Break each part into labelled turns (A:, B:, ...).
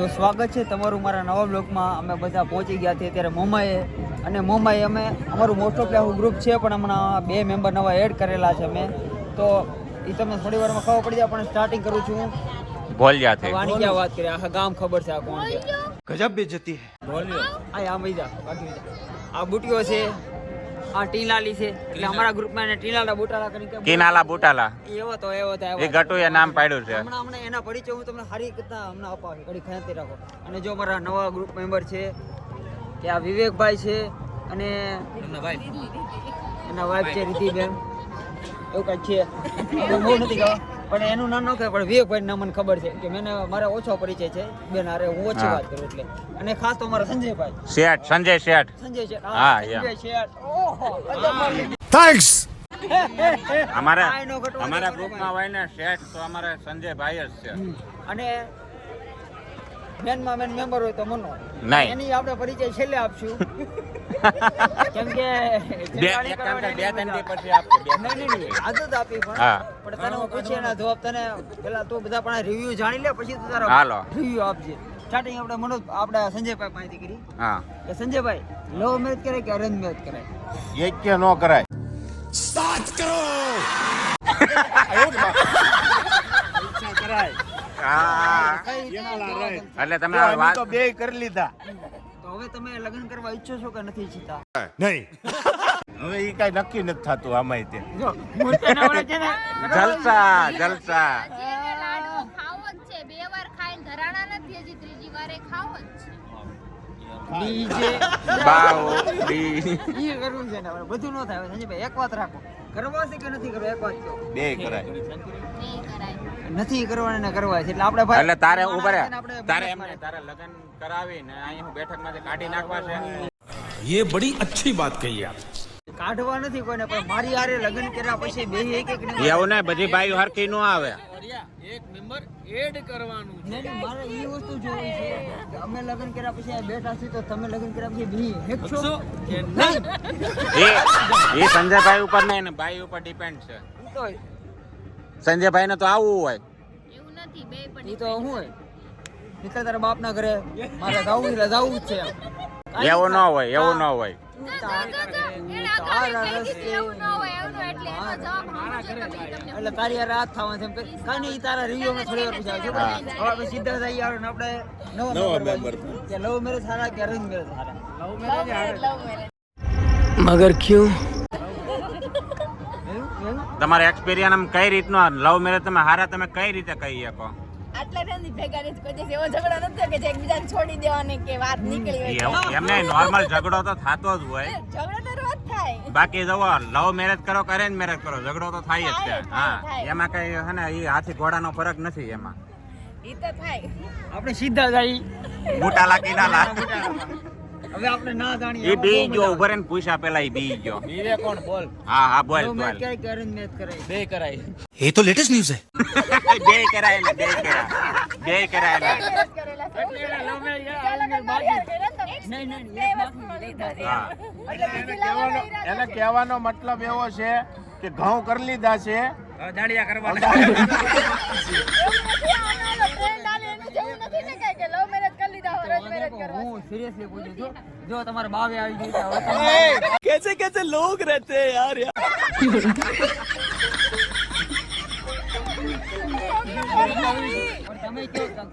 A: તો સ્વાગત છે તમારું મારા નવા બ્લોગમાં. અમે બધા પહોંચી ગયા છીએ ત્યારે મોમાએ અને મોમાએ અમે અમારું મોસ્ટ ઓફ આવું ગ્રુપ છે પણ હમણાં બે મેમ્બર નવા એડ કરેલા છે અમે. તો એ તમને થોડી વારમાં ખબર પડી જાય પણ સ્ટાર્ટિંગ કરું છું ભોલિયા
B: છે.
A: વાણી ક્યાં વાત કરી? આખા ગામ ખબર છે આ કોણ છે?
C: ગજબ બેજતી હે.
A: ભોલિયો આ આમ જા બાકી આ બુટીઓ છે. આ ટીલાલી છે. એટલે અમારા ગ્રુપમાં એને ટીલાલા બોટાલા કરીને
B: કિનાલા બુટાલા.
A: એવો તો એવો તો
B: એ ગટુએ નામ પાડ્યું છે.
A: હમણાં હમણાં એના પરિચય હું તમને સારી રીતના હમણાં અપાવું ઘડી ખાંતી રાખો. અને જો મારા નવા ગ્રુપ મેમ્બર છે કે આ વિવેકભાઈ છે અને એના વાઈફ છે રીતિબેન. એવું કાંઈક છે. એવું નથી ખબર પણ એનું ના ન કે પણ વિવેકભાઈ ના મને ખબર છે કે મેને મારે ઓછો પરિચય છે બેન અરે હું ઓછી વાત કરું એટલે. અને ખાસ તો મારા સંજયભાઈ.
B: શેઠ સંજય શેઠ.
A: સંજય શેઠ
B: હા
A: સંજય શેઠ. ઓહો
C: થેન્ક્સ
B: અમારા અમારા ગ્રુપમાં હોય ને શેઠ તો અમારા સંજયભાઈ જ છે.
A: અને મેનમાં મેન મેમ્બર હોય તો મનો.
B: નહીં.
A: એની આપણે પરિચય છેલ્લે આપશું. કેમ કે બધા પણ રિવ્યુ જાણી લે પછી સ્ટાર્ટિંગ આપણે મનોજ આપણે સંજયભાઈ પાસેથી કરી. સંજયભાઈ લવ મેરેજ કરે કે અરેન્જ મેરેજ કરાય?
B: એક નો કરાય.
A: કરો
B: એટલે તમે વાત
C: બે કરી લીધા.
A: તો હવે તમે લગ્ન કરવા ઈચ્છો છો કે નથી ઈચ્છતા?
C: નહીં. હવે એ કઈ નક્કી નથી થતું આમાં તે.
A: જો મૂર્તિના વડે છે ને
B: જલસા જલસા.
D: હજી એને લાડવો ખાવો જ છે. બે વાર ખાઈને ધરાણા નથી હજી ત્રીજી વારે ખાવો જ છે.
A: ડીજે.
B: બાવો
A: ઈ કરવું છે ને બધું ન થાય. સંજયભાઈ એક વાત રાખો. કરવો છે કે નથી કરવો? એક વાત કહો.
C: બે કરાય.
D: બે કરાય.
A: નથી કરવાની ને કરવા એટલે આપણે ભાઈ
B: એટલે તારે ઊભા રહે. તારે એમને તારે લગન કરાવી ને અહીંયા હું બેઠકમાંથી કાઢી નાખવા છે.
E: યે બડી અચ્છી વાત કહી આપ
A: કાઢવા નથી કોઈને પણ મારી આરે લગ્ન કર્યા પછી બે એક એક ને
B: એવું નહીં બધી ભાઈ હરકી નો આવે.
A: એક મેમ્બર એડ કરવાનું છે. નહીં મારે એ વસ્તુ જોવી છે અમે લગ્ન કર્યા પછી આ બેઠા છે તો તમે લગન કર્યા પછી બી હેકશો કે નહીં.
B: એ એ સંજયભાઈ ઉપર નહીં ને ભાઈ ઉપર ડિપેન્ડ છે. સંજયભાઈ ને તો આવું હોય.
D: નથી બે પણ
A: ઈ તો હું નીકળ તારા બાપના ઘરે. મારે જાવું એટલે જાવું જ છે
B: એવું ન હોય એવું ન હોય.
D: ન ન એટલે એનો જવાબ સમજો તો પછી તમને
A: એટલે તારી યાર રાત થવા છે તારા રિવ્યુ માં થોડી વાર હવે આપણે સીધા થઈ આવે આપણે નવો મેમ્બર લવ મેરેજ સારા કે અરેન્જ મેરેજ સારા લવ મેરેજ મગર ક્યું?
B: તમારે એક્સપિરિયન્સ આમ કઈ રીતનો લવ મેરેજ તમે હારા તમે કઈ રીતે કહી શકો?
F: આટલા ટાઈમથી ભેગા નથી કોઈ દિવસ એવો ઝઘડો નથી કે જે એકબીજાને છોડી દેવાની કે વાત નીકળી હોય
B: એમને નોર્મલ ઝઘડો તો થાતો જ હોય.
F: ઝઘડો તો રોજ થાય.
B: બાકી જવો લવ મેરેજ કરો કરે અરેન્જ મેરેજ કરો ઝઘડો તો થાય જ છે હા એમાં કઈ છે ને એ હાથી ઘોડાનો ફરક નથી એમાં.
F: ઈ તો થાય.
A: આપણે સીધા જઈ
B: મોટા ના લાગ.
A: હવે આપણે ના જાણીએ
B: એ બી જો ઉભરે ને પૂછ આપેલા એ બી ગયો
A: બીવે કોણ? બોલ.
B: હા હા બોલ
A: મેં કે કરેન મેચ કરાય બે કરાય.
E: એ તો લેટેસ્ટ ન્યૂઝ હે
B: બે કરાય ને બે કરાય. બે કરાય ને.
A: એટલે એને મે યા આને બાકી
C: કહેવાનો મતલબ એવો છે કે ઘઉં કરી લીધા છે.
A: દાડિયા કરવા હું સિરિયસલી પૂછું છું. જો તમારે બાવે આવી
E: ગયું કેસે કેસે લોગ રહેતે
A: યાર તમે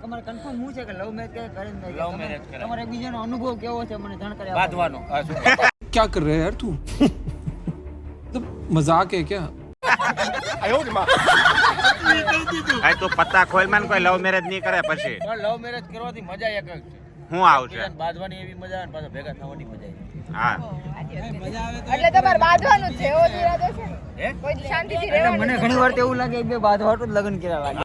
A: તમારે કન્ફર્મ હું છે કે લવ મેરેજ કે કરેજ લવ મેરેજ તમારે એકબીજાનો અનુભવ કેવો છે મને જાણ
G: કરે બાંધવાનો. ક્યાં કર યાર તું? મજાક હે ક્યાં? આયો
B: માં. તો કોઈ લવ મેરેજ નહીં કરે પછી.
H: લવ મેરેજ કરવાથી મજા એક જ છે.
B: શું આવશે
H: બાંધવાની એવી મજા આવે પાછા ભેગા થવાની મજા આવે.
B: હા.
F: એટલે તમારે બાંધવાનું છે એવો ઈરાદો છે કોઈ શાંતિથી રહેવાનું
A: મને ઘણી વાર એવું લાગે કે બે બાંધવાટું જ લગ્ન કર્યા લાગે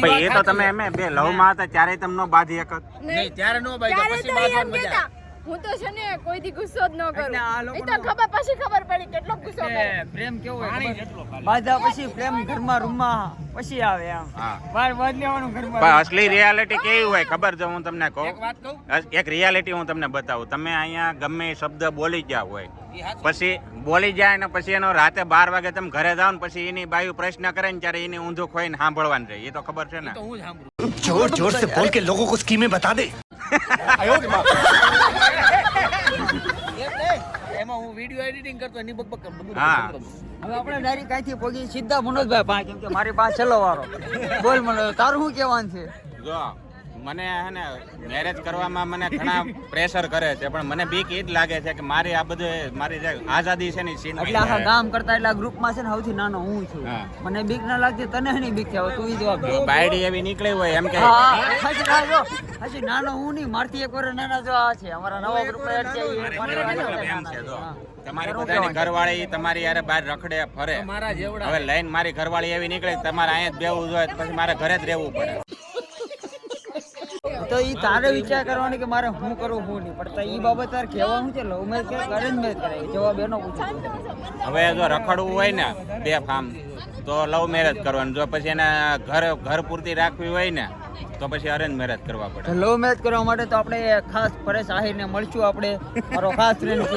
B: પણ એ તો તમે એમ બે લવમાં હતા ત્યારે તમને બાંધી એક
H: નહીં ત્યારે નો બાંધ્યા પછી બાંધવાની મજા
F: હું તો છે ને કોઈ થી ગુસ્સો જ ન કરું. એ તો ખબર પછી ખબર પડી કેટલો ગુસ્સો કરે.
A: પ્રેમ કેવો હોય બાધા પછી પ્રેમ ઘરમાં રૂમમાં પછી આવે આમ
B: બહાર
A: બહાર લેવાનું ઘરમાં
B: અસલી રિયાલિટી કેવી હોય ખબર છે હું તમને કહું?
H: એક
B: રિયાલિટી હું તમને બતાવું. તમે અહીંયા ગમે શબ્દ બોલી ગયા હોય. પછી બોલી જાય ને પછી એનો રાતે બાર વાગે તમે ઘરે જાવ ને પછી એની બાયુ પ્રશ્ન કરે ને ત્યારે એને ઊંધું ખોઈને સાંભળવાનું રહે. એ તો ખબર છે ને.
E: જોર જોર સે બોલ કે લોકો કો સ્કીમે
H: બતા દે. આયો વીડિયો એડિટિંગ કરતો એની બકબક કરું, બધું
B: હા.
A: હવે આપણે ડાયરેક્ટ કાઈથી પોગી સીધા મનોજભાઈ પાસે કેમ કે મારી પાસે છેલ્લો વારો. બોલ મને તારું શું કહેવાનું છે?
B: જો મને હે ને મેરેજ કરવામાં મને ઘણા પ્રેશર કરે છે પણ મને બીક એ જ લાગે છે કે મારી આ બધું મારી જે આઝાદી છે ને સીન
A: એટલે આખા. ગામ કરતા એટલે ગ્રુપમાં છે ને સૌથી નાનો હું છું. મને બીક ના લાગતી તને એની બીક છે તું ઈ જવાબ દે.
B: બાયડી એવી નીકળી હોય એમ કે.
A: હા, હજી ના જો, હજી નાનો હું નહીં મારથી એક વર્ષ નાના જો આ છે. અમારા નવા ગ્રુપ એડ છે.
B: તમારી બધાની ઘરવાળી તમારી યારે બહાર રખડે ફરે.
H: મારા
B: હવે લાઈન મારી ઘરવાળી એવી નીકળે તમારે અહીંયા જ બેવું જોઈએ પછી મારે ઘરે જ રહેવું પડે.
A: તો એ તારે વિચાર કરવાનો કે મારે શું કરવું હું નહીં. પડતા એ બાબત તારે કહેવાનું છે લવ મેરેજ કરે અરેન્જ મેરેજ કરે. જવાબ એનો પૂછું.
B: હવે જો રખડવું હોય ને બે ફાર્મ તો લવ મેરેજ કરવાનું. જો પછી એને ઘર ઘર પૂરતી રાખવી હોય ને તો પછી અરેન્જ મેરેજ કરવા પડે.
A: લવ મેરેજ કરવા માટે તો આપણે ખાસ પરેશ આહિરને મળશું આપણે. મારો ખાસ ફ્રેન્ડ છે.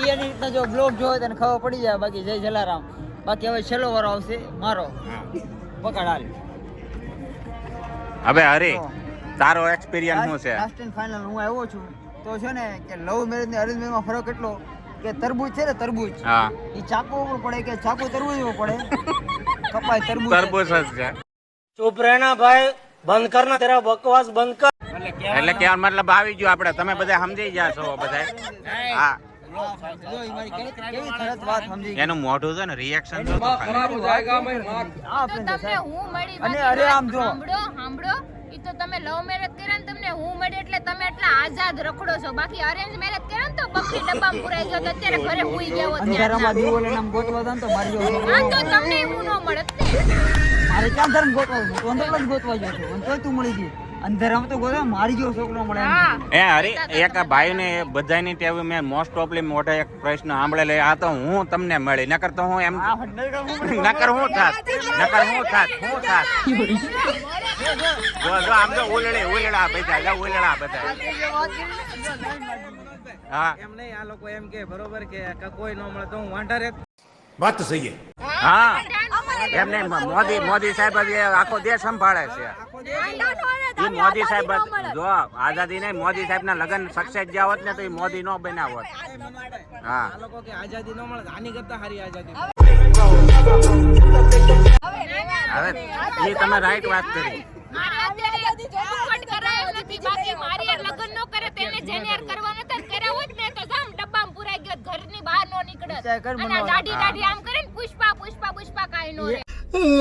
A: ઈ એની રીતના જો બ્લોગ જોવે તો એને ખબર પડી જાય. બાકી જય જલારામ. બાકી હવે છેલ્લો વારો આવશે. મારો. પકડ હાલ.
B: હવે અરે તારો એક્સપિરિયન્સ શું છે?
A: લાસ્ટ એન્ડ ફાઇનલ હું આવ્યો છું. તો છે ને કે લવ મેરેજ ને અરેન્જ મેરેજમાં ફરક એટલો કે તરબૂચ છે ને તરબૂજ
B: હા.
A: ઈ ચાકુ ઉપર પડે કે ચાકુ તરબૂજ ઉપર પડે? કપાય તરબૂજ
B: તરબૂચ જ છે.
I: ચૂપ રહેના ભાઈ બંધ કર ના તેરા બકવાસ બંધ કર.
B: એટલે કે મતલબ આવી ગયો આપણે. તમે બધા સમજી ગયા છો બધા હા. એનું મોઢું છે ને રિએક્શન તો
D: ખરાબ
A: જાયગા મે
D: તમને હું મળી
A: અને અરે આમ જો.
D: સાંભળો સાંભળો. ઈ તો તમે લવ મેરેજ કર્યા ને તમને હું મળી એટલે તમે એટલા આઝાદ રખડો છો. બાકી અરેન્જ મેરેજ કર્યા ને તો બકરી ડબ્બામાં પુરાઈ તો અત્યારે ઘરે હુઈ ગયો
A: અંધારામાં દીવો લઈને આમ ગોતવા હતા તો મારી જો
D: હા તો તમને હું ન મળત
A: મારે ક્યાં ધર્મ ગોતવા તો અંદર ગોતવા ગયો તો તું મળી ગઈ. અંધારામાં તો ગોતો મારી જેવો છોકરો મળે
B: એ હરી એક ભાઈને બધાની ટેવ મેં મોસ્ટ ઓફલી મોટો એક પ્રશ્ન સાંભળેલો આ તો હું તમને મળી નકર તો હું એમ નકર હું થાત નકર હું થાત હું થાત. આમ તો ઓલડે ઓલડા બધા જા ઓલડા બધા. હા.
H: એમ નહીં આ લોકો એમ કે બરોબર કે કોઈ ન મળે તો હું વાંઢા રે
E: વાત સહી
B: હા. એમ નહીં મોદી મોદી સાહેબ જ આખો દેશ સંભાળે છે. એ મોદી સાહેબ જો આઝાદી નહીં મોદી સાહેબ ના લગ્ન સક્સેસ જ્યાં હોત ને તો એ મોદી નો બન્યા હોત. હા.
H: લોકો કે આઝાદી નો મળે આની કરતા સારી આઝાદી
B: હવે એ તમે રાઈટ વાત કરી.
D: મારે લગ્ન નો કરે તેને જેને કરવાનો હતા કર્યા હોત ને તો જામ ડબ્બામાં પુરાઈ ગયો ઘરની બહાર નો નીકળે
A: ચાય કર
D: અને દાઢી દાઢી આમ કરે પુષ્પા પુષ્પા પુષ્પા કાઈ નો રે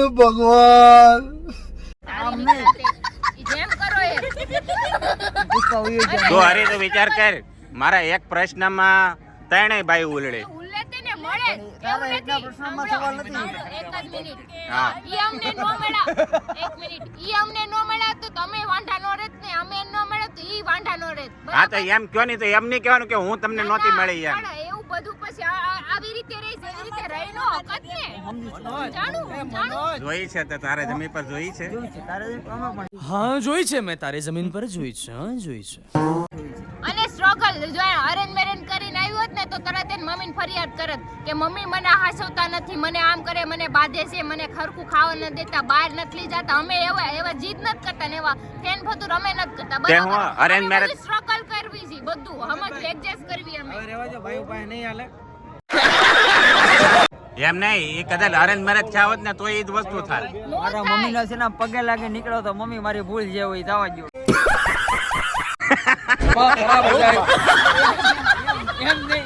A: ભગવાન. આમ નહીં.
D: જેમ કરો એ.
A: પુષ્પા ઉઈ
B: તો વિચાર કર. મારા એક પ્રશ્નમાં ત્રણેય
D: ભાઈ મળે
A: તારા એકના પ્રશ્નમાં સવાલ નથી.
D: એક જ મિનિટ. ઈ અમને નો મળ્યા એક મિનિટ. ઈ અમને નો મળ્યા તો તમે વાંઢા નો રેત ને અમે નો મળ્યા તો ઈ વાંઢા નો
B: હા તો એમ કયો નહીં તો એમ નહીં કહેવાનું કે હું તમને નહોતી મળી એમ.
D: એવું બધું પછી આ- આ- આવી રીતે રહી જેવી રીતે રહી નો હકત ને. જાણું જાણું
B: જોઈ છે તો તારે જમીન પર જોઈ છે?
I: हाँ જોઈ છે મેં. તારી જમીન પર જોઈ છે. હા જોઈ છે.
D: સ્ટ્રગલ જો અરેન્જ મેરેજ કરીને આવ્યો હોત ને તો તરત એને મમ્મીને ફરિયાદ કરત કે મમ્મી મને હાસવતા નથી મને આમ કરે મને બાંધે છે મને ખરખું ખાવા ન દેતા બહાર નથી લઈ જતા. અમે એવા એવા જીદ નથી કરતા ને એવા ફેન ફતુર અમે નથી કરતા.
B: બરાબર? હું arrange
D: સ્ટ્રગલ કરવી છે બધું. હમજ એડજસ્ટ કરવી અમે.
H: હવે રહેવા જો ભાઈ ઉપાય નહીં હાલે.
B: એમ નહીં એ કદાચ અરેન્જ મેરેજ થયા હોત ને તો એ જ વસ્તુ થાય.
A: મારા
D: મમ્મી
A: નો છે ને પગે લાગે નીકળો તો મમ્મી મારી ભૂલ જે હોય જવા દો
G: દિમાગ ખરાબ હો જાય
A: એમ નહીં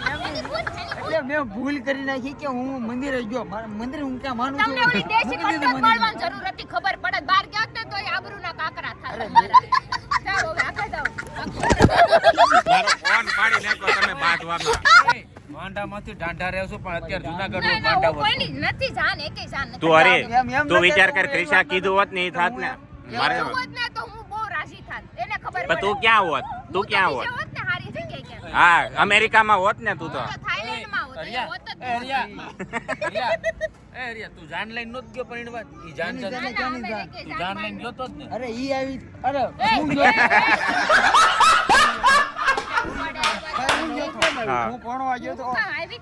A: મેં ભૂલ કરી નાખી કે હું મંદિરે ગયો મંદિર હું ક્યાં માનું.
D: તમને ઓલી દેશી
A: કટ્ટો
D: પાડવાની જરૂર હતી ખબર પડે. બહાર ગયા તો તો આબરૂના કાકરા થાય ચાલો હવે આખે જાઓ
B: ફોન પાડી નાખો તમે બાદ
H: વાગો માંડામાંથી ડાંડા રહ્યો પણ અત્યારે જુનાગઢનું
D: માંડા કોઈની નથી જાન એકે જાન
B: તું અરે તું વિચાર કર ક્રિશા કીધું હોત ને એ થાત ને. મારે
D: તો હું બહુ રાજી થાત. એને ખબર
B: પડે તું ક્યાં હોત? તું ક્યાં હોત. હા અમેરિકામાં હોત ને તું તો.
H: જાન લઈને નહોત ગયો પરિણવા ઈ જાન
A: જાન
H: જાન
D: ના, ના, અમે
A: જાન.
D: કે
H: તું જાન લઈને ગયો તો જ ને.
A: અરે ઈ આવી અરે હું તો.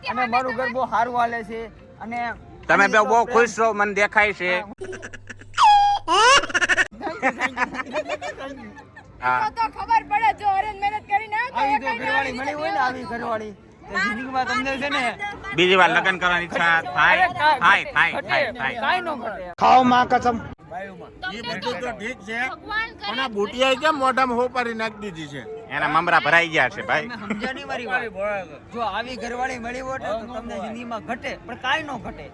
A: અને મારું ઘર બહુ સારું હાલે છે. અને
B: તમે બે બહુ ખુશ છો મને દેખાય છે.
A: ઘરવાળી મળી તમને છે ને
B: બીજી વાર લગ્ન કરવાની ખાવ થાય
E: થાયમાં
D: કસમ.
C: એ તો ઠીક છે. પણ આ કેમ મોઢામાં હોપારી નાખી છે?
B: એના મમરા ભરાઈ ગયા છે ભાઈ.
A: સમજ્યા નહીં જો આવી ઘરવાળી મળી હોત તો તમને જિંદગીમાં ઘટે પણ કાઈ નો ઘટે.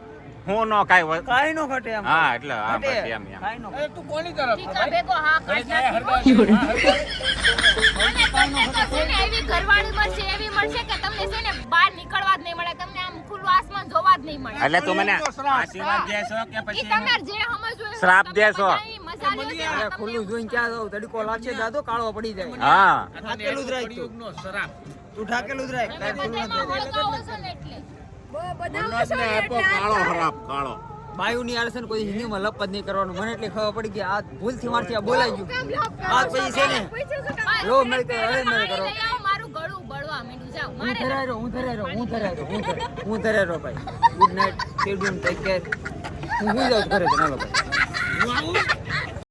B: હું નો કાંઈ કાઈ
A: કાંઈ નો ઘટે એમ.
B: હા એટલે હા
A: ઘટે.
B: એમ એમ.
A: કાંઈ નો
H: અરે તું કોની તરફ?
D: ટીકા બેગો હા
H: કાઈ
D: અને તમને તો છે ને એવી ઘરવાળી મળશે એવી મળશે કે તમને છે ને બહાર નીકળવા જ નહીં મળે તમને આમ ખુલ્લું આસમાન જોવા જ નહીં મળે.
B: એટલે તું મને
C: આશીર્વાદ દેશો કે પછી
D: તમારે જે સમજવું હોય
B: શ્રાપ દેશો.
A: ખુલ્લું જોઈને ક્યાં જાવ તડકો લાગશે દાદો કાળો પડી જાય.
B: હા.
A: ઠાકેલું જ રાખ તું. ઠાકેલું જ રાખ.
D: તમે
A: ખુલ્લું
D: ને એટલે.
F: બધા
C: મનોજને આપો કાળો હરાપ કાળો.
A: બાયુની આળસે ને કોઈ હિન્દીમાં લપત નહીં કરવાનું. મને એટલી ખબર પડી કે આ ભૂલથી મારથી આ બોલાઈ ગયું. આ પછી છે ને. લો હવે મેળ કરો.
D: મારું ગળું બળવા માંડ્યું. જાઓ મારે
A: ધરાય રહ્યો હું ધરાઈ રહ્યો હું રહ્યો હું ધરાય રહ્યો ભાઈ. ગુડ યુ ટેક કેર હું સુઈ જાઉં ઘરે ભાઈ